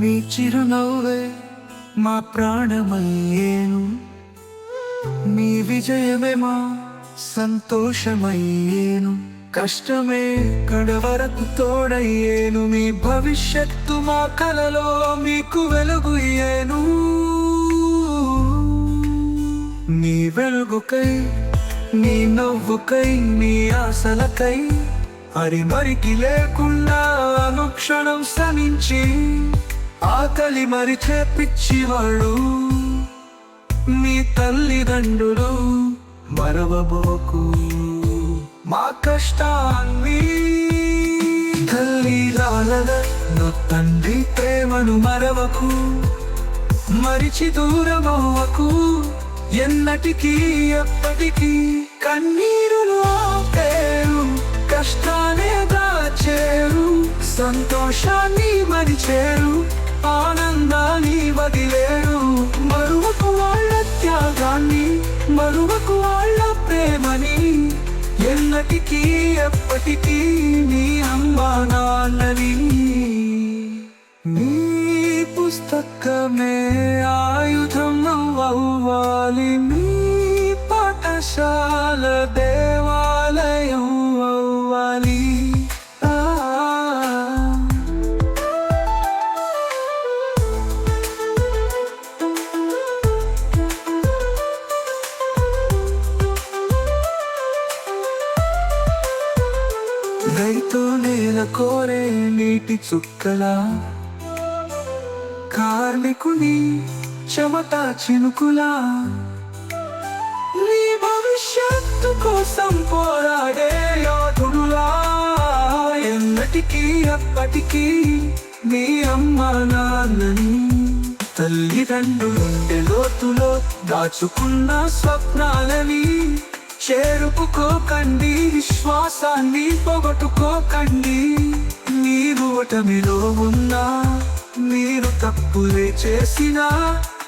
నీ చిరునవ్వే మా ప్రాణమయ్యేను. నీ విజయమే మా సంతోషమయ్యేను. కష్టమే కడవరకు తోడయ్యేను. మీ భవిష్యత్తు మా కలలో మీకు వెలుగు ఇయ్యేను. నీ వెలుగుకై నీ నవ్వుకై నీ ఆశలకై హరి మరికి లేకుండా అనుక్షణం సమించి ఆకలి మరిచే పిచ్చివాళ్ళు మీ తల్లిదండ్రులు మరవబోకు. మా కష్టాన్ని తల్లి రాలద తండ్రి ప్రేమను మరవకు. మరిచి దూరమవ్వకు. ఎన్నటికీ ఎప్పటికీ కన్నీరులు ఆపేరు. కష్టాలే దాచేరు. సంతోషాన్ని మరిచేరు. ఆనందాన్ని వదిలేడు మరువకు వాళ్ళ త్యాగాన్ని మరువకు వాళ్ళ ప్రేమని. ఎన్నటికీ ఎప్పటికీ నీ అమ్మా నాన్నని నీ పుస్తకమే ఆయుధం అవ్వాలి. రైతు నేల కోరే నీటి చుక్కలా. కార్మికుని చెమట చినుకులా. నీ భవిష్యత్తు కోసం పోరాడే యోధుడులా. ఎన్నటికీ అప్పటికీ నీ అమ్మ నాన్నని తల్లిదండ్రులుండే లోతులో దాచుకున్న స్వప్నాలని. చేరుపుకోకండి విశ్వాసాన్ని పొగట్టుకోకండి. మీరు ఓటమిలో ఉన్నా మీరు తప్పులే చేసినా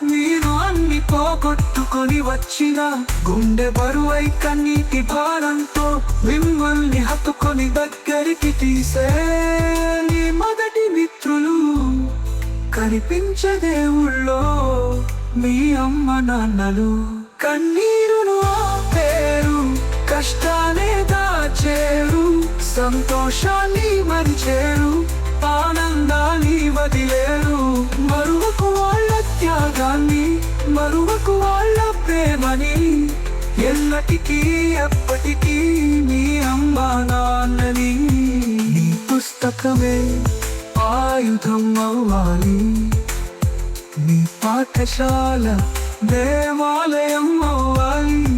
మీరు అన్ని పోగొట్టుకొని వచ్చిన గుండె బరువై కన్నీటి భారంతో మిమ్మల్ని హత్తుకొని దగ్గరికి తీసే మొదటి మిత్రులు. కనిపించే దేవుళ్ళో మీ అమ్మ నాన్నలు. కన్నీరును పేరు ఎన్నటికీ ఎప్పటికీ నీ అమ్మా నాన్నని. నీ పుస్తకమే ఆయుధం అవ్వాలి. నీ పాఠశాల దేవాలయం అవ్వాలి.